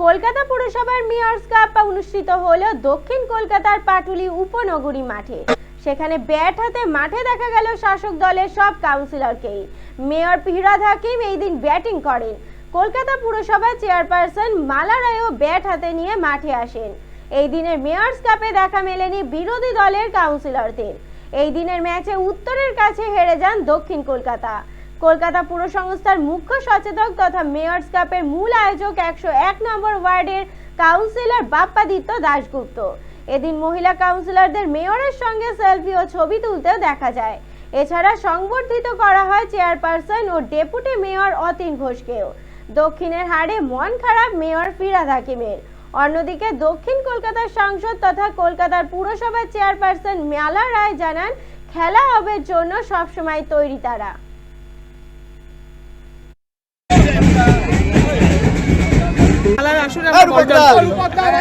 কলকাতা পুরসভার mayors cup অনুষ্ঠিত হলো দক্ষিণ কলকাতার পাটুলি উপনগরী মাঠে। সেখানে ব্যাট হাতে মাঠে দেখা গেল শাসক দলের সব কাউন্সিলরকেই। মেয়র ফিরাদ হাকিম এই দিন ব্যাটিং করেন। কলকাতা পুরসভার চেয়ারপারসন মালা রায়ও ব্যাট হাতে নিয়ে মাঠে আসেন। এই দিনের মেয়র্স কাপে দেখা মেলেনি বিরোধী দলের কাউন্সিলরদের। এই দিনের ম্যাচে উত্তরের কাছে হেরে যান দক্ষিণ কলকাতা। কলকাতা পুরসংস্থার মুখ্য সচেতক তথা মেয়র্স কাপের মূল আয়োজক একশো এক নম্বর ওয়ার্ডের কাউন্সিলর বাপ্পাদিত্য দাশগুপ্ত। এদিন মহিলা কাউন্সিলরদের মেয়রের সঙ্গে সেলফি ও ছবি তুলতেও দেখা যায়। এছাড়া সংবর্ধিত করা হয় চেয়ারপারসন ও ডেপুটি মেয়র অতীন ঘোষকেও। দক্ষিণের হারে মন খারাপ মেয়র ফিরাদ হাকিমের। অন্যদিকে দক্ষিণ কলকাতার সাংসদ তথা কলকাতার পুরসভার চেয়ারপারসন মেলা রায় জানান, খেলা হবে জন্য সবসময় তৈরি তারা।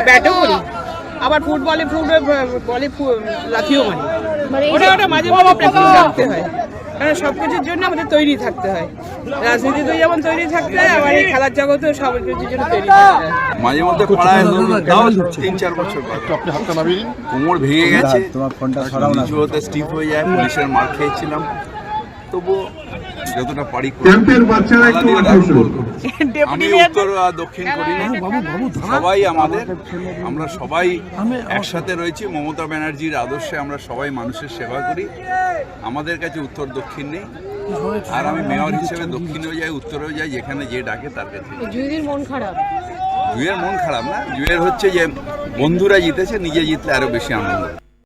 ব্যাটও করি। আবার ফুটবলে ফুটবলে বলে লাথিও মারি। ওটা ওটা মাঝে মাঝে প্র্যাকটিস রাখতে হয়। কারণ সব কিছুর জন্য আমাদের তৈরি থাকতে হয়। রাজনীতিতেও যেমন তৈরি থাকতে হয় আবার এই খেলার জগতেও সব কিছুর জন্য তৈরি থাকতে হয়। মাঝে মধ্যে পাড়ায় তাও তিন চার বছর আপনি হাতটা নামিয়ে কোমর ভেঙে গেছে। তোমার ফোনটা সরাও না। হতে স্টিপ হয়ে যায় পুলিশের মার খেয়েছিলাম। তবু যতটা পারি ক্যাম্পের বাচ্চারা একটু। আমি উত্তর দক্ষিণ করি না। সবাই আমাদের আমরা সবাই একসাথে রয়েছি মমতা ব্যানার্জির আদর্শে আমরা সবাই মানুষের সেবা করি। আমাদের কাছে উত্তর দক্ষিণ নেই। আর আমি মেয়র হিসেবে দক্ষিণেও যাই উত্তরেও যাই যেখানে যে ডাকে তার কাছে। মন খারাপ। জুয়ের মন খারাপ না। জুয়ের হচ্ছে যে বন্ধুরা জিতেছে নিজে জিতলে আরও বেশি আনন্দ।